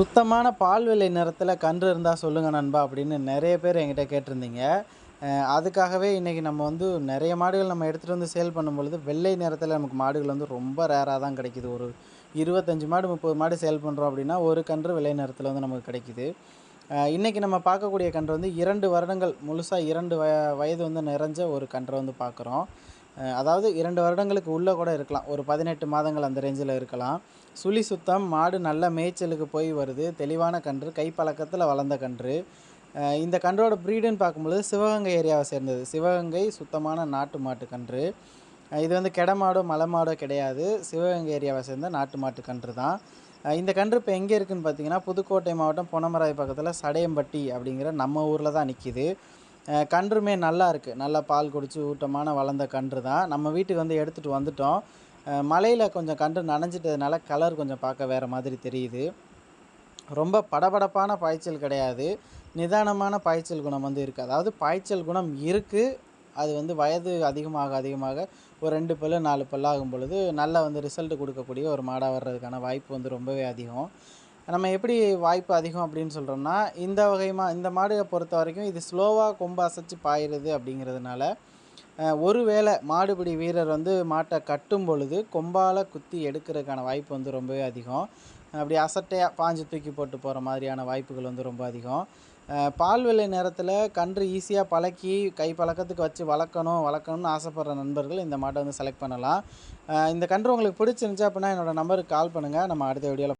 சுத்தமான பால் விலை நிறத்தில் கன்று இருந்தால் சொல்லுங்கள் நண்பா அப்படின்னு நிறைய பேர் என்கிட்ட கேட்டிருந்தீங்க. அதுக்காகவே இன்றைக்கி நம்ம வந்து நிறைய மாடுகள் நம்ம எடுத்துகிட்டு வந்து சேல் பண்ணும் பொழுது வெள்ளை நிறத்தில் நமக்கு மாடுகள் வந்து ரொம்ப ரேராக தான் கிடைக்குது. ஒரு இருபத்தஞ்சி மாடு முப்பது மாடு சேல் பண்ணுறோம் அப்படின்னா ஒரு கன்று வெள்ளை நிறத்தில் வந்து நமக்கு கிடைக்கிது. இன்றைக்கி நம்ம பார்க்கக்கூடிய கன்று வந்து இரண்டு வருடங்கள் முழுசாக இரண்டு வய வயது வந்து நிறைஞ்ச ஒரு கன்றை வந்து பார்க்குறோம். அதாவது இரண்டு வருடங்களுக்கு உள்ளே கூட இருக்கலாம். ஒரு பதினெட்டு மாதங்கள் அந்த ரேஞ்சில் இருக்கலாம். சுழி சுத்தம் மாடு நல்ல மேய்ச்சலுக்கு போய் வருது. தெளிவான கன்று கைப்பழக்கத்தில் வளர்ந்த கன்று. இந்த கன்றோட ப்ரீடுன்னு பார்க்கும்பொழுது சிவகங்கை ஏரியாவை சேர்ந்தது. சிவகங்கை சுத்தமான நாட்டு மாட்டு கன்று. இது வந்து கெடமாடோ மலை மாடோ கிடையாது. சிவகங்கை ஏரியாவை சேர்ந்த நாட்டு மாட்டு கன்று தான். இந்த கன்று இப்போ எங்கே இருக்குதுன்னு பார்த்தீங்கன்னா புதுக்கோட்டை மாவட்டம் பொனமராய் பக்கத்தில் சடையம்பட்டி அப்படிங்கிற நம்ம ஊரில் தான் நிற்கிது கன்றுமே நல்லா இருக்குது நல்லா பால் குடித்து ஊட்டமான வளர்ந்த கன்று தான் நம்ம வீட்டுக்கு வந்து எடுத்துகிட்டு வந்துட்டோம். மலையில் கொஞ்சம் கன்று நனைஞ்சிட்டதுனால கலர் கொஞ்சம் பார்க்க வேறு மாதிரி தெரியுது. ரொம்ப படபடப்பான பாய்ச்சல் கிடையாது. நிதானமான பாய்ச்சல் குணம் வந்து இருக்குது அதாவது பாய்ச்சல் குணம் இருக்குது அது வந்து வயது அதிகமாக அதிகமாக ஒரு ரெண்டு பல்லு நாலு பல்லு ஆகும் பொழுது நல்லா வந்து ரிசல்ட் கொடுக்கக்கூடிய ஒரு மாடாக வர்றதுக்கான வாய்ப்பு வந்து ரொம்பவே அதிகம். நம்ம எப்படி வாய்ப்பு அதிகம் அப்படின்னு சொல்கிறோம்னா இந்த வகை மா இந்த மாடுகளை பொறுத்த வரைக்கும் இது ஸ்லோவாக கொம்பு அசைச்சு பாயிடுது அப்படிங்கிறதுனால ஒரு ஒருவேளை மாடுபிடி வீரர் வந்து மாட்டை கட்டும் பொழுது கொம்பால் குத்தி எடுக்கிறதுக்கான வாய்ப்பு வந்து ரொம்பவே அதிகம். அப்படி அசட்டையாக பாஞ்சு தூக்கி போட்டு போகிற மாதிரியான வாய்ப்புகள் வந்து ரொம்ப அதிகம். பால் வெள்ளை நேரத்தில் கன்று ஈஸியாக பழக்கி கை பழக்கத்துக்கு வச்சு வளர்க்கணும் வளர்க்கணும்னு ஆசைப்படுற நண்பர்கள் இந்த மாட்டை வந்து செலக்ட் பண்ணலாம். இந்த கன்று உங்களுக்கு பிடிச்சிருந்துச்சு அப்படின்னா என்னோடய நம்பருக்கு கால் பண்ணுங்கள் நம்ம அடுத்த வீடியோவில்